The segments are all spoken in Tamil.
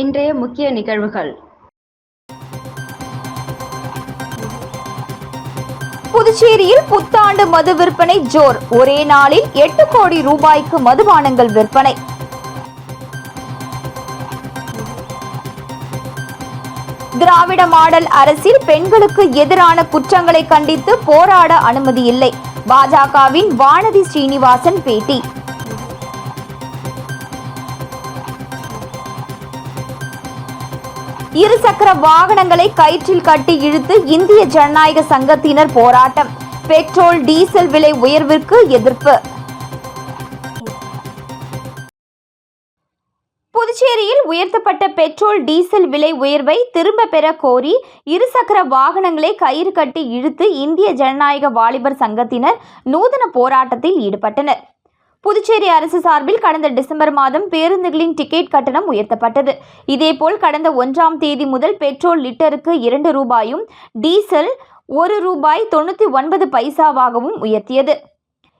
இன்றைய முக்கிய நிகழ்வுகள். புதுச்சேரியில் புத்தாண்டு மது விற்பனை ஜோர். ஒரே நாளில் எட்டு கோடி ரூபாய்க்கு மதுபானங்கள் விற்பனை. திராவிட மாடல் அரசில் பெண்களுக்கு எதிரான குற்றங்களை கண்டித்து போராட அனுமதி இல்லை. பாஜகவின் வானதி ஸ்ரீனிவாசன் பேட்டி. இருசக்கர வாகனங்களை கயிற்றில் கட்டி இழுத்து இந்திய ஜனநாயக சங்கத்தினர் போராட்டம். பெட்ரோல் டீசல் விலை உயர்விற்கு எதிர்ப்பு. புதுச்சேரியில் உயர்த்தப்பட்ட பெட்ரோல் டீசல் விலை உயர்வை திரும்ப பெற கோரி இருசக்கர வாகனங்களை கயிறு கட்டி இழுத்து இந்திய ஜனநாயக வாலிபர் சங்கத்தினர் நூதன போராட்டத்தில் ஈடுபட்டனர். புதுச்சேரி அரசு சார்பில் கடந்த டிசம்பர் மாதம் பேருந்துகளின் டிக்கெட் கட்டணம் உயர்த்தப்பட்டது. இதேபோல் கடந்த ஒன்றாம் தேதி முதல் பெட்ரோல் லிட்டருக்கு இரண்டு ரூபாயும் டீசல் ஒரு ரூபாய் தொண்ணூற்றி ஒன்பது பைசாவாகவும் உயர்த்தியது.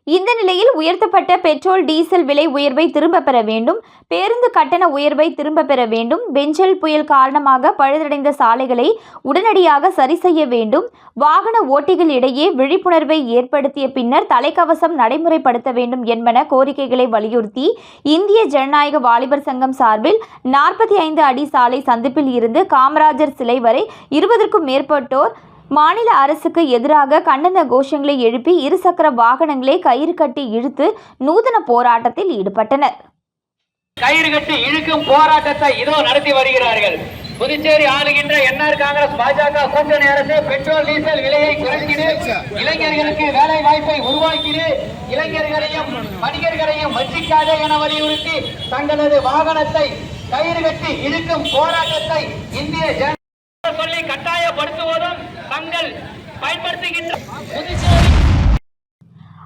இந்த நிலையில் உயர்த்தப்பட்ட பெட்ரோல் டீசல் விலை உயர்வை திரும்ப பெற வேண்டும். பேருந்து கட்டண உயர்வை திரும்ப பெற வேண்டும். பெஞ்சல் புயல் காரணமாக பழுதடைந்த சாலைகளை உடனடியாக சரி செய்ய வேண்டும். வாகன ஓட்டிகள் இடையே விழிப்புணர்வை ஏற்படுத்திய பின்னர் தலைக்கவசம் நடைமுறைப்படுத்த வேண்டும் என்பன கோரிக்கைகளை வலியுறுத்தி இந்திய ஜனநாயக வாலிபர் சங்கம் சார்பில் நாற்பத்தி ஐந்து அடி சாலை சந்திப்பில் இருந்து காமராஜர் சிலை வரை இருபதற்கும் மேற்பட்டோர் மாநில அரசுக்கு எதிராக கண்டன கோஷங்களை எழுப்பி இருசக்கர வாகனங்களை கயிறு கட்டி இழுத்து நூதன போராட்டத்தில் ஈடுபட்டனர். கயிறு கட்டி இழுக்கும் போராட்டத்தை இதோ நடத்தி வருகிறார்கள். புதுச்சேரி ஆளுகின்ற என்ஆர் காங்கிரஸ் பாஜக கூட்டணி அரசு பெட்ரோல் டீசல் விலையை குறைத்திடு இளைஞர்களுக்கு வேலை வாய்ப்பை உருவாக்கிடு இளைஞர்களையும் வணிகர்களையும் வஞ்சிக்காதே என வலியுறுத்தி தங்களது வாகனத்தை கயிறு கட்டி இழுக்கும் போராட்டத்தை இந்திய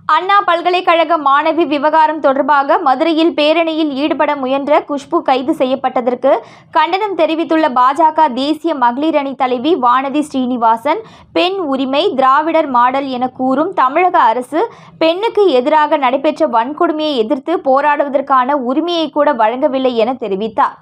அண்ணா பல்கலைக்கழக மாணவி விவகாரம் தொடர்பாக மதுரையில் பேரணியில் ஈடுபட முயன்ற குஷ்பு கைது செய்யப்பட்டதற்கு கண்டனம் தெரிவித்துள்ள பாஜக தேசிய மகளிர் அணி தலைவி வானதி ஸ்ரீனிவாசன் பெண் உரிமை திராவிடர் மாடல் என கூறும் தமிழக அரசு பெண்ணுக்கு எதிராக நடைபெற்ற வன்கொடுமையை எதிர்த்து போராடுவதற்கான உரிமையை கூட வழங்கவில்லை என தெரிவித்தார்.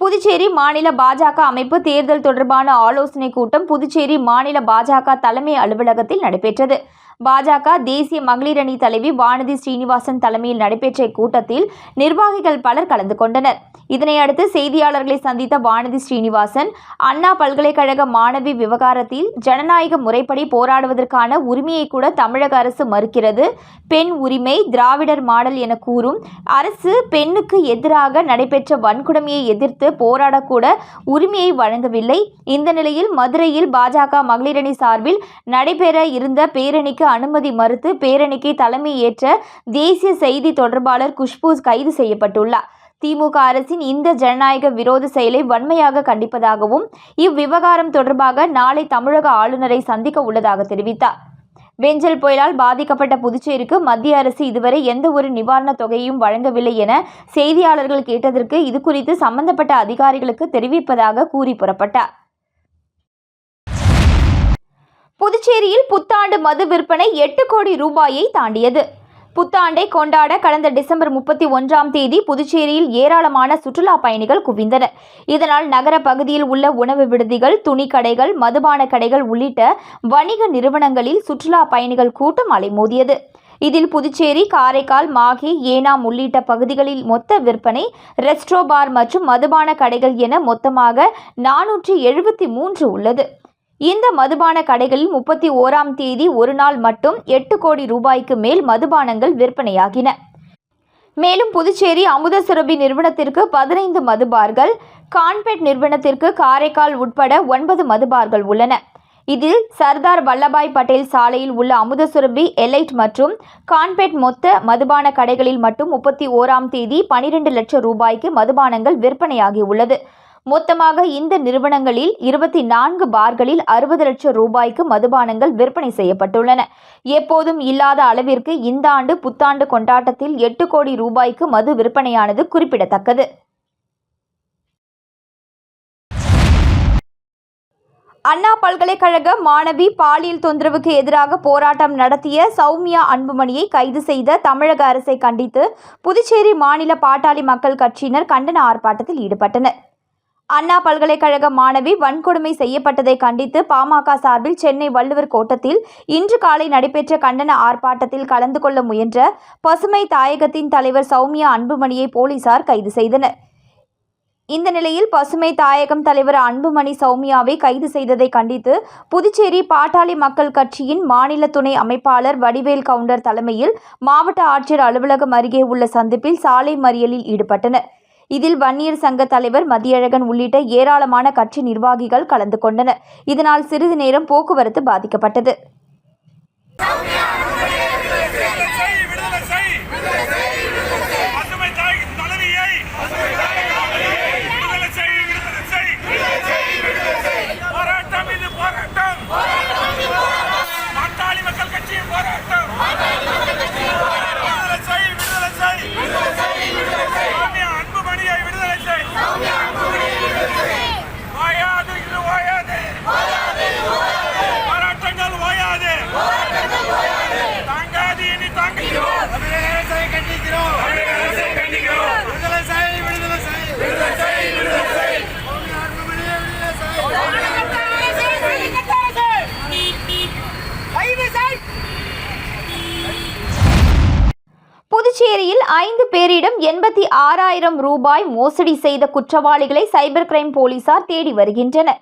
புதுச்சேரி மாநில பாஜக அமைப்பு தேர்தல் தொடர்பான ஆலோசனை கூட்டம் புதுச்சேரி மாநில பாஜக தலைமை அலுவலகத்தில் நடைபெற்றது. பாஜக தேசிய மகளிர் அணி தலைவி வானதி ஸ்ரீனிவாசன் தலைமையில் நடைபெற்ற இக்கூட்டத்தில் நிர்வாகிகள் பலர் கலந்து கொண்டனர். இதனையடுத்து செய்தியாளர்களை சந்தித்த வானதி ஸ்ரீனிவாசன் அண்ணா பல்கலைக்கழக மாணவி விவகாரத்தில் ஜனநாயக முறைப்படி போராடுவதற்கான உரிமையை கூட தமிழக அரசு மறுக்கிறது பெண் உரிமை திராவிடர் மாடல் என கூறும் அரசு பெண்ணுக்கு எதிராக நடைபெற்ற வன்கொடுமையை எதிர்த்து போராடக்கூட உரிமையை வழங்கவில்லை. இந்த நிலையில் மதுரையில் பாஜக மகளிரணி சார்பில் நடைபெற இருந்த பேரணிக்கு அனுமதி மறுத்து பேரணிக்கு தலைமை ஏற்ற தேசிய செய்தி தொடர்பாளர் குஷ்பு கைது செய்யப்பட்டுள்ளார். திமுக அரசின் இந்த ஜனநாயக விரோத செயலை வன்மையாக கண்டிப்பதாகவும் இவ்விவகாரம் தொடர்பாக நாளை தமிழக ஆளுநரை சந்திக்க உள்ளதாக தெரிவித்தார். வெஞ்சல் புயலால் பாதிக்கப்பட்ட புதுச்சேரிக்கு மத்திய அரசு இதுவரை எந்த ஒரு நிவாரணத் தொகையும் வழங்கவில்லை என செய்தியாளர்கள் கேட்டதற்கு இது குறித்து சம்பந்தப்பட்ட அதிகாரிகளுக்கு தெரிவிப்பதாக கூறி புறப்பட்டார். புதுச்சேரியில் புத்தாண்டு மது விற்பனை எட்டு கோடி ரூபாயை தாண்டியது. புத்தாண்டை கொண்டாட கடந்த டிசம்பர் முப்பத்தி ஒன்றாம் தேதி புதுச்சேரியில் ஏராளமான சுற்றுலா பயணிகள் குவிந்தனர். இதனால் நகர பகுதியில் உள்ள உணவு விடுதிகள் துணி கடைகள் மதுபான கடைகள் உள்ளிட்ட வணிக நிறுவனங்களில் சுற்றுலா பயணிகள் கூட்டம் அலைமோதியது. இதில் புதுச்சேரி காரைக்கால் மாகி ஏனாம் உள்ளிட்ட பகுதிகளில் மொத்த விற்பனை ரெஸ்ட்ரோ பார் மற்றும் மதுபான கடைகள் என மொத்தமாக நானூற்றி எழுபத்தி மூன்று உள்ளது. இந்த மதுபான கடைகளில் முப்பத்தி ஓராம் தேதி ஒரு நாள் மட்டும் எட்டு கோடி ரூபாய்க்கு மேல் மதுபானங்கள் விற்பனையாகின. மேலும் புதுச்சேரி அமுத சுரபி நிறுவனத்திற்கு பதினைந்து மதுபார்கள் கான்பெட் நிறுவனத்திற்கு காரைக்கால் உட்பட ஒன்பது மதுபார்கள் உள்ளன. இதில் சர்தார் வல்லபாய் பட்டேல் சாலையில் உள்ள அமுதசுரபி எலைட் மற்றும் கான்பெட் மொத்த மதுபான கடைகளில் மட்டும் முப்பத்தி ஓராம் தேதி பனிரெண்டு லட்சம் ரூபாய்க்கு மதுபானங்கள் விற்பனையாகி உள்ளது. மொத்தமாக இந்த நிறுவனங்களில் இருபத்தி நான்கு பார்களில் அறுபது லட்சம் ரூபாய்க்கு மதுபானங்கள் விற்பனை செய்யப்பட்டுள்ளன. எப்போதும் இல்லாத அளவிற்கு இந்த ஆண்டு புத்தாண்டு கொண்டாட்டத்தில் எட்டு கோடி ரூபாய்க்கு மது விற்பனையானது குறிப்பிடத்தக்கது. அண்ணா பல்கலைக்கழக மாணவி பாலியல் தொந்தரவுக்கு எதிராக போராட்டம் நடத்திய சௌமியா அன்புமணியை கைது செய்த தமிழக அரசை கண்டித்து புதுச்சேரி மாநில பாட்டாளி மக்கள் கட்சியினர் கண்டன ஆர்ப்பாட்டத்தில் ஈடுபட்டனர். அண்ணா பல்கலைக்கழக மாணவி வன்கொடுமை செய்யப்பட்டதை கண்டித்து பாமக சார்பில் சென்னை வள்ளுவர் கோட்டத்தில் இன்று காலை நடைபெற்ற கண்டன ஆர்ப்பாட்டத்தில் கலந்து கொள்ள முயன்ற பசுமை தாயகத்தின் தலைவர் சௌமியா அன்புமணியை போலீசார் கைது செய்தனர். இந்த நிலையில் பசுமை தாயகம் தலைவர் அன்புமணி சௌமியாவை கைது செய்ததை கண்டித்து புதுச்சேரி பாட்டாளி மக்கள் கட்சியின் மாநில துணை அமைப்பாளர் வடிவேல் கவுண்டர் தலைமையில் மாவட்ட ஆட்சியர் அலுவலகம் அருகே உள்ள சந்திப்பில் சாலை மறியலில் ஈடுபட்டனர். இதில் வன்னியர் சங்க தலைவர் மதியழகன் உள்ளிட்ட ஏராளமான கட்சி நிர்வாகிகள் கலந்து கொண்டனர். இதனால் சிறிது நேரம் போக்குவரத்து பாதிக்கப்பட்டது. புதுச்சேரியில் ஐந்து பேரிடம் எண்பத்தி ஆறாயிரம் ரூபாய் மோசடி செய்த குற்றவாளிகளை சைபர் கிரைம் போலீசார் தேடி வருகின்றனர்.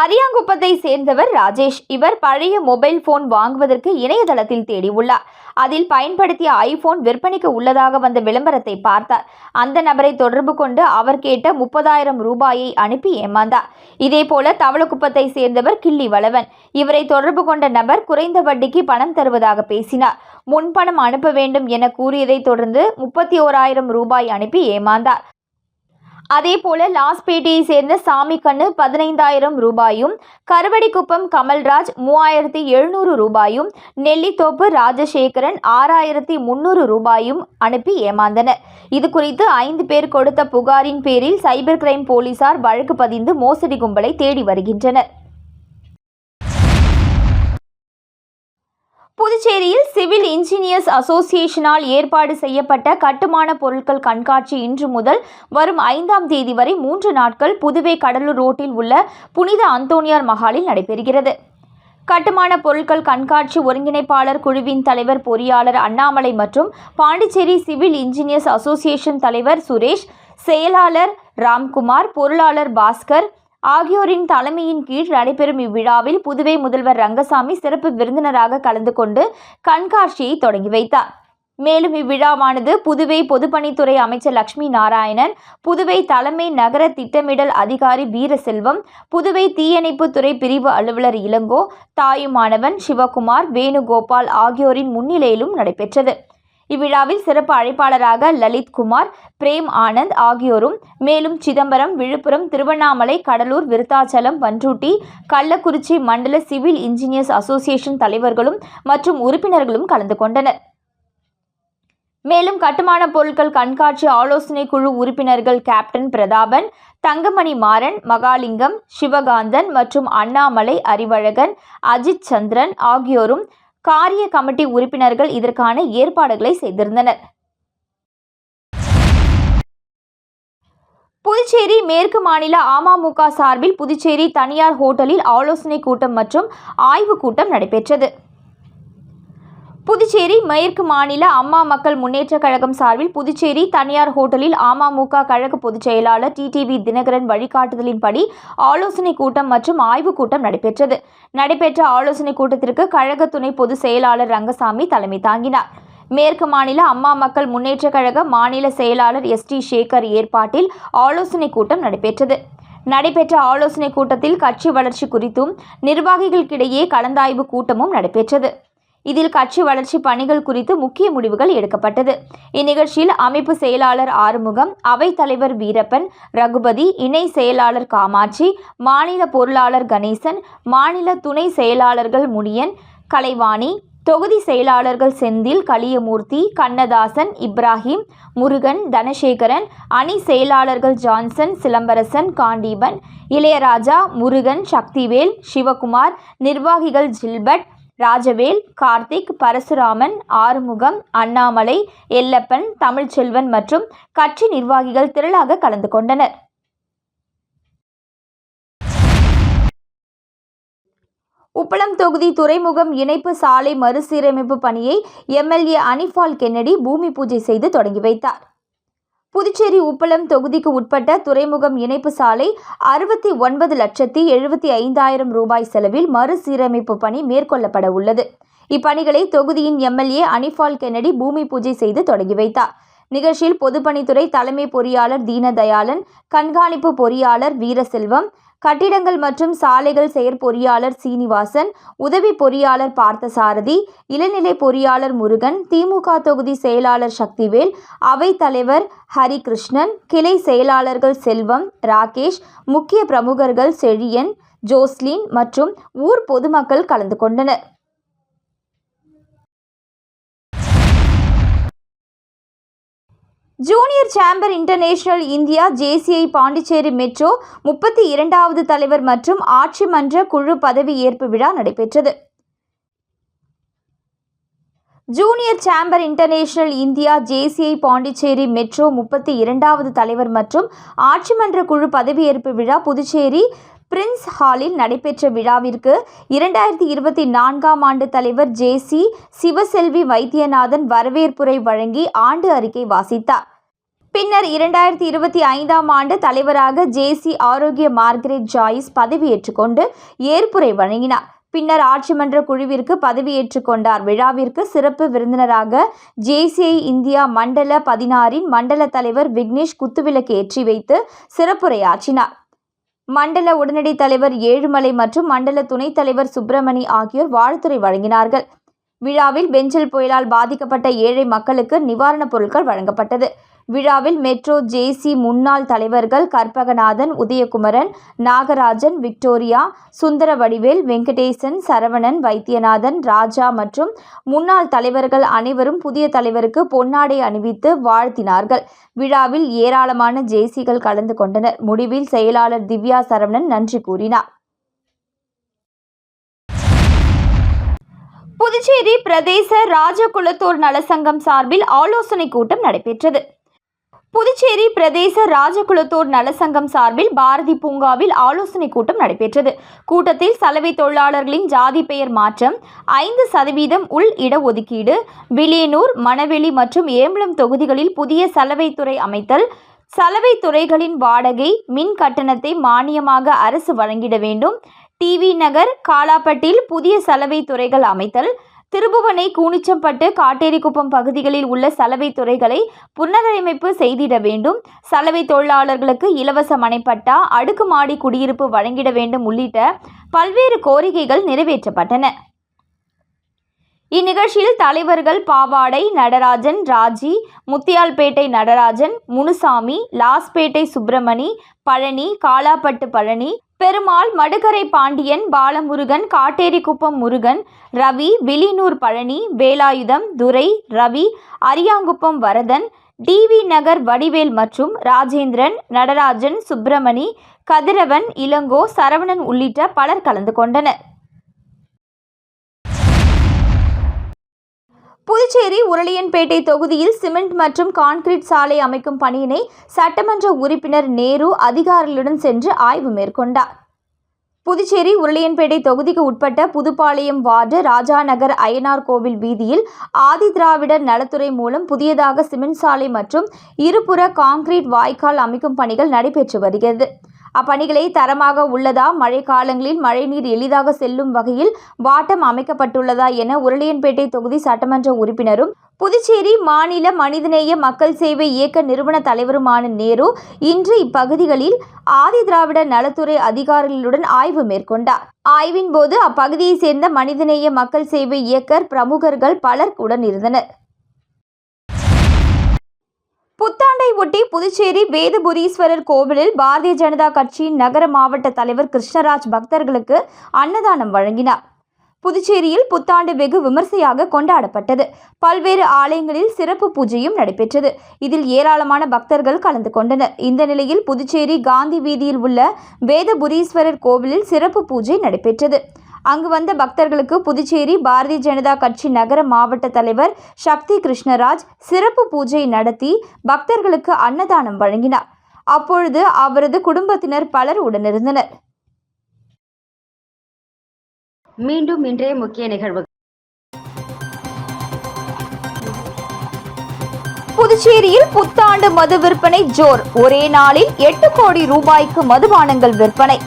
அரியாங்குப்பத்தை சேர்ந்தவர் ராஜேஷ். இவர் பழைய மொபைல் போன் வாங்குவதற்கு இணையதளத்தில் தேடியுள்ளார். அதில் பயன்படுத்திய ஐபோன் விற்பனைக்கு உள்ளதாக வந்த விளம்பரத்தை பார்த்தார். அந்த நபரை தொடர்பு கொண்டு அவர் கேட்ட முப்பதாயிரம் ரூபாயை அனுப்பி ஏமாந்தார். இதேபோல தவளக்குப்பத்தை சேர்ந்தவர் கிள்ளி வளவன் இவரை தொடர்பு கொண்ட நபர் குறைந்த வட்டிக்கு பணம் தருவதாக பேசினார். முன்பணம் அனுப்ப வேண்டும் என கூறியதைத் தொடர்ந்து முப்பத்தி ஓராயிரம் ரூபாய் அனுப்பி ஏமாந்தார். அதேபோல லாஸ்பேட்டையை சேர்ந்த சாமி கண்ணு பதினைந்தாயிரம் ரூபாயும் கருவடிக்குப்பம் கமல்ராஜ் மூவாயிரத்தி எழுநூறு ரூபாயும் நெல்லித்தோப்பு ராஜசேகரன் ஆறாயிரத்தி முந்நூறு ரூபாயும் அனுப்பி ஏமாந்தனர். இது குறித்து ஐந்து பேர் கொடுத்த புகாரின் பேரில் சைபர் கிரைம் போலீசார் வழக்கு பதிந்து மோசடி கும்பலை தேடி வருகின்றனர். புதுச்சேரியில் சிவில் இன்ஜினியர்ஸ் அசோசியேஷனால் ஏற்பாடு செய்யப்பட்ட கட்டுமான பொருட்கள் கண்காட்சி இன்று முதல் வரும் ஐந்தாம் தேதி வரை மூன்று நாட்கள் புதுவை கடலூர் ரோட்டில் உள்ள புனித அந்தோனியார் மஹாலில் நடைபெறுகிறது. கட்டுமான பொருட்கள் கண்காட்சி ஒருங்கிணைப்பாளர் குழுவின் தலைவர் பொறியாளர் அண்ணாமலை மற்றும் பாண்டிச்சேரி சிவில் இன்ஜினியர்ஸ் அசோசியேஷன் தலைவர் சுரேஷ் செயலாளர் ராம்குமார் பொருளாளர் பாஸ்கர் ஆகியோரின் தலைமையின் கீழ் நடைபெறும் இவ்விழாவில் புதுவை முதல்வர் ரங்கசாமி சிறப்பு விருந்தினராக கலந்து கொண்டு கண்காட்சியை தொடங்கி வைத்தார். மேலும் இவ்விழாவானது புதுவை பொதுப்பணித்துறை அமைச்சர் லட்சுமி நாராயணன் புதுவை தலைமை நகர திட்டமிடல் அதிகாரி வீரசெல்வம் புதுவை தீயணைப்புத்துறை பிரிவு அலுவலர் இளங்கோ தாயுமானவன் சிவகுமார் வேணுகோபால் ஆகியோரின் முன்னிலையிலும் நடைபெற்றது. இவ்விழாவில் சிறப்பு அழைப்பாளராக லலித் குமார் பிரேம் ஆனந்த் ஆகியோரும் மேலும் சிதம்பரம் விழுப்புரம் திருவண்ணாமலை கடலூர் விருத்தாச்சலம் பன்ருட்டி கள்ளக்குறிச்சி மண்டல சிவில் இன்ஜினியர்ஸ் அசோசியேஷன் தலைவர்களும் மற்றும் உறுப்பினர்களும் கலந்து கொண்டனர். மேலும் கட்டுமான பொருட்கள் கண்காட்சி ஆலோசனை குழு உறுப்பினர்கள் கேப்டன் பிரதாபன் தங்கமணி மாறன் மகாலிங்கம் சிவகாந்தன் மற்றும் அண்ணாமலை அறிவழகன் அஜித் சந்திரன் ஆகியோரும் காரிய கமிட்டி உறுப்பினர்கள் இதற்கான ஏற்பாடுகளை செய்திருந்தனர். புதுச்சேரி மேற்கு மாநில அமமுக சார்பில் புதுச்சேரி தனியார் ஹோட்டலில் ஆலோசனை கூட்டம் மற்றும் ஆய்வுக் கூட்டம் நடைபெற்றது. புதுச்சேரி மேற்கு மாநில அம்மா மக்கள் முன்னேற்ற கழகம் சார்பில் புதுச்சேரி தனியார் ஹோட்டலில் அமமுக கழக பொதுச் செயலாளர் டிடிவி தினகரன் வழிகாட்டுதலின்படி ஆலோசனை கூட்டம் மற்றும் ஆய்வுக் கூட்டம் நடைபெற்றது. நடைபெற்ற ஆலோசனை கூட்டத்திற்கு கழக துணை பொதுச் செயலாளர் ரங்கசாமி தலைமை தாங்கினார். மேற்கு மாநில அம்மா மக்கள் முன்னேற்றக் கழக மாநில செயலாளர் எஸ் டி சேகர் ஏற்பாட்டில் ஆலோசனை கூட்டம் நடைபெற்றது. நடைபெற்ற ஆலோசனை கூட்டத்தில் கட்சி வளர்ச்சி குறித்தும் நிர்வாகிகளுக்கிடையே கலந்தாய்வு கூட்டமும் நடைபெற்றது. இதில் கட்சி வளர்ச்சி பணிகள் குறித்து முக்கிய முடிவுகள் எடுக்கப்பட்டது. இந்நிகழ்ச்சியில் அமைப்பு செயலாளர் ஆறுமுகம் அவைத் தலைவர் வீரப்பன் ரகுபதி இணை செயலாளர் காமாட்சி மாநில பொருளாளர் கணேசன் மாநில துணை செயலாளர்கள் முனியன் கலைவாணி தொகுதி செயலாளர்கள் செந்தில் கலியமூர்த்தி கண்ணதாசன் இப்ராஹிம் முருகன் தனசேகரன் அணி செயலாளர்கள் ஜான்சன் சிலம்பரசன் காண்டீபன் இளையராஜா முருகன் சக்திவேல் சிவகுமார் நிர்வாகிகள் ஜில்பட் ராஜவேல் கார்த்திக் பரசுராமன் ஆறுமுகம் அண்ணாமலை எல்லப்பன் தமிழ்ச்செல்வன் மற்றும் கட்சி நிர்வாகிகள் திரளாக கலந்து கொண்டனர். உப்பளம் தொகுதி துறைமுகம் இணைப்பு சாலை மறுசீரமைப்பு பணியை எம்எல்ஏ அனிஃபால் கென்னடி பூமி பூஜை செய்து தொடங்கி வைத்தார். புதுச்சேரி உப்பளம் தொகுதிக்கு உட்பட்ட துறைமுகம் இணைப்பு சாலை அறுபத்தி ஒன்பது லட்சத்தி எழுபத்தி ஐந்தாயிரம் ரூபாய் செலவில் மறுசீரமைப்பு பணி மேற்கொள்ளப்பட உள்ளது. இப்பணிகளை தொகுதியின் எம்எல்ஏ அனிஃபால் கென்னடி பூமி பூஜை செய்து தொடங்கி வைத்தார். நிகழ்ச்சியில் பொதுப்பணித்துறை தலைமை பொறியாளர் தீனதயாளன் கண்காணிப்பு பொறியாளர் வீரசெல்வம் கட்டிடங்கள் மற்றும் சாலைகள் செயற்பொறியாளர் சீனிவாசன் உதவி பொறியாளர் பார்த்தசாரதி இளநிலை பொறியாளர் முருகன் திமுக தொகுதி செயலாளர் சக்திவேல் அவைத் தலைவர் ஹரிகிருஷ்ணன் கிளை செயலாளர்கள் செல்வம் ராகேஷ் முக்கிய பிரமுகர்கள் செழியன் ஜோஸ்லின் மற்றும் ஊர் பொதுமக்கள் கலந்து கொண்டனர். Junior Chamber International India JCI Pondicherry Metro முப்பத்தி இரண்டாவது தலைவர் மற்றும் ஆட்சி மன்ற குழு பதவி ஏற்பு விழா நடைபெற்றது. Junior Chamber International India JCI Pondicherry Metro முப்பத்தி இரண்டாவது தலைவர் மற்றும் ஆட்சி மன்ற குழு பதவியேற்பு விழா புதுச்சேரி பிரின்ஸ் ஹாலில் நடைபெற்ற விழாவிற்கு இரண்டாயிரத்தி இருபத்தி நான்காம் ஆண்டு தலைவர் ஜே சி சிவசெல்வி வைத்தியநாதன் வரவேற்புரை வழங்கி ஆண்டு அறிக்கை வாசித்தார். பின்னர் இரண்டாயிரத்தி இருபத்தி ஐந்தாம் ஆண்டு தலைவராக ஜேசி ஆரோக்கிய மார்கரெட் ஜாயிஸ் பதவியேற்றுக் கொண்டு ஏற்புரை வழங்கினார். பின்னர் ஆட்சி மன்ற குழுவிற்கு பதவியேற்றுக் கொண்டார். விழாவிற்கு சிறப்பு விருந்தினராக ஜேசிஐ இந்தியா மண்டல பதினாறின் மண்டல தலைவர் விக்னேஷ் குத்துவிளக்கு ஏற்றி வைத்து சிறப்புரையாற்றினார். மண்டல உடனடி தலைவர் ஏழுமலை மற்றும் மண்டல துணைத் தலைவர் சுப்பிரமணி ஆகியோர் வாழ்த்துரை வழங்கினார்கள். விழாவில் பெஞ்சல் புயலால் பாதிக்கப்பட்ட ஏழை மக்களுக்கு நிவாரணப் பொருட்கள் வழங்கப்பட்டது. விழாவில் மெட்ரோ ஜேசி முன்னாள் தலைவர்கள் கற்பகநாதன் உதயகுமரன் நாகராஜன் விக்டோரியா சுந்தர வடிவேல் வெங்கடேசன் சரவணன் வைத்தியநாதன் ராஜா மற்றும் முன்னாள் தலைவர்கள் அனைவரும் புதிய தலைவருக்கு பொன்னாடை அணிவித்து வாழ்த்தினார்கள். விழாவில் ஏராளமான ஜேசிகள் கலந்து கொண்டனர். முடிவில் செயலாளர் திவ்யா சரவணன் நன்றி கூறினார். புதுச்சேரி பிரதேச ராஜகுலத்தோர் நலசங்கம் சார்பில் ஆலோசனை கூட்டம் நடைபெற்றது. புதுச்சேரி பிரதேச ராஜகுலத்தோர் நலசங்கம் சார்பில் பாரதி பூங்காவில் ஆலோசனை கூட்டம் நடைபெற்றது. கூட்டத்தில் சலவை தொழிலாளர்களின் ஜாதி பெயர் மாற்றம் ஐந்து சதவீதம் உள் இடஒதுக்கீடு விலியனூர் மணவெளி மற்றும் ஏம்பலம் தொகுதிகளில் புதிய சலவைத்துறை அமைத்தல் சலவை துறைகளின் வாடகை மின் கட்டணத்தை மானியமாக அரசு வழங்கிட வேண்டும் டிவி நகர் காலாப்பட்டில் புதிய சலவை துறைகள் அமைத்தல் திருபுவனை கூனிச்சம்பட்டு காட்டேரிக்குப்பம் பகுதிகளில் உள்ள சலவை துறைகளை புனரமைப்பு செய்திட வேண்டும். சலவை தொழிலாளர்களுக்கு இலவச மனைப்பட்டா அடுக்குமாடி குடியிருப்பு வழங்கிட வேண்டும் உள்ளிட்ட பல்வேறு கோரிக்கைகள் நிறைவேற்றப்பட்டன. இந்நிகழ்ச்சியில் தலைவர்கள் பாவாடை நடராஜன் ராஜி முத்தியால்பேட்டை நடராஜன் முனுசாமி லாஸ்பேட்டை சுப்பிரமணி பழனி காலாப்பட்டு பழனி பெருமாள் மடுகரை பாண்டியன் பாலமுருகன் காட்டேரிக்குப்பம் முருகன் ரவி விலினூர் பழனி வேலாயுதம் துரை ரவி அரியாங்குப்பம் வரதன் டிவி நகர் வடிவேல் மற்றும் ராஜேந்திரன் நடராஜன் சுப்பிரமணி கதிரவன் இளங்கோ சரவணன் உள்ளிட்ட பலர் கலந்து கொண்டனர். புதுச்சேரி உருளையன்பேட்டை தொகுதியில் சிமெண்ட் மற்றும் கான்கிரீட் சாலை அமைக்கும் பணியினை சட்டமன்ற உறுப்பினர் நேரு அதிகாரிகளுடன் சென்று ஆய்வு மேற்கொண்டார். புதுச்சேரி உருளையன்பேட்டை தொகுதிக்கு உட்பட்ட புதுப்பாளையம் வார்டு ராஜாநகர் அய்யனார் கோவில் வீதியில் ஆதி திராவிடர் நலத்துறை மூலம் புதியதாக சிமெண்ட் சாலை மற்றும் இருபுற கான்கிரீட் வாய்க்கால் அமைக்கும் பணிகள் நடைபெற்று வருகிறது. அப்பணிகளை தரமாக உள்ளதா? மழைக்காலங்களில் மழைநீர் எளிதாக செல்லும் வகையில் வாட்டம் அமைக்கப்பட்டுள்ளதா என உருளையன்பேட்டை தொகுதி சட்டமன்ற உறுப்பினரும் புதுச்சேரி மாநில மனிதநேய மக்கள் சேவை இயக்க நிறுவன தலைவருமான நேரு இன்று இப்பகுதிகளில் ஆதி திராவிட நலத்துறை அதிகாரிகளுடன் ஆய்வு மேற்கொண்டார். ஆய்வின் போது அப்பகுதியைச் சேர்ந்த மனிதநேய மக்கள் சேவை இயக்கர் பிரமுகர்கள் பலர் உடன் இருந்தனர் புத்தாண்டை ஒட்டி புதுச்சேரி வேதபுரீஸ்வரர் கோவிலில் பாரதிய ஜனதா கட்சியின் நகர மாவட்ட தலைவர் கிருஷ்ணராஜ் பக்தர்களுக்கு அன்னதானம் வழங்கினார். புதுச்சேரியில் புத்தாண்டு வெகு விமர்சையாக கொண்டாடப்பட்டது. பல்வேறு ஆலயங்களில் சிறப்பு பூஜையும் நடைபெற்றது. இதில் ஏராளமான பக்தர்கள் கலந்து கொண்டனர். இந்த நிலையில் புதுச்சேரி காந்தி வீதியில் உள்ள வேதபுரீஸ்வரர் கோவிலில் சிறப்பு பூஜை நடைபெற்றது. அங்கு வந்த பக்தர்களுக்கு புதுச்சேரி பாரதிய ஜனதா கட்சி நகர மாவட்ட தலைவர் சக்தி கிருஷ்ணராஜ் சிறப்பு பூஜை நடத்தி பக்தர்களுக்கு அன்னதானம் வழங்கினார். அப்பொழுது அவரது குடும்பத்தினர் பலர் உடனிருந்தனர். மீண்டும் இன்றைய முக்கிய நிகழ்வு. புதுச்சேரியில் புத்தாண்டு மது விற்பனை ஜோர். ஒரே நாளில் எட்டு கோடி ரூபாய்க்கு மதுபானங்கள் விற்பனை.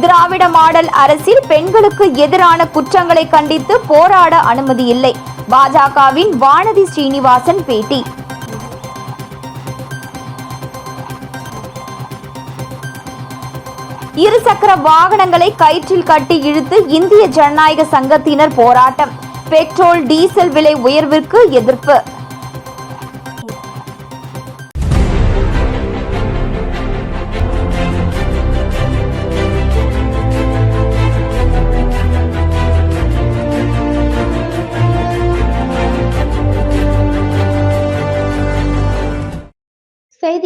திராவிட மாடல் அரசில் பெண்களுக்கு எதிரான குற்றங்களை கண்டித்து போராட அனுமதி இல்லை. பாஜகவின் வானதி ஸ்ரீனிவாசன் பேட்டி. இருசக்கர வாகனங்களை கயிற்றில் கட்டி இழுத்து இந்திய ஜனநாயக சங்கத்தினர் போராட்டம். பெட்ரோல் டீசல் விலை உயர்விற்கு எதிர்ப்பு.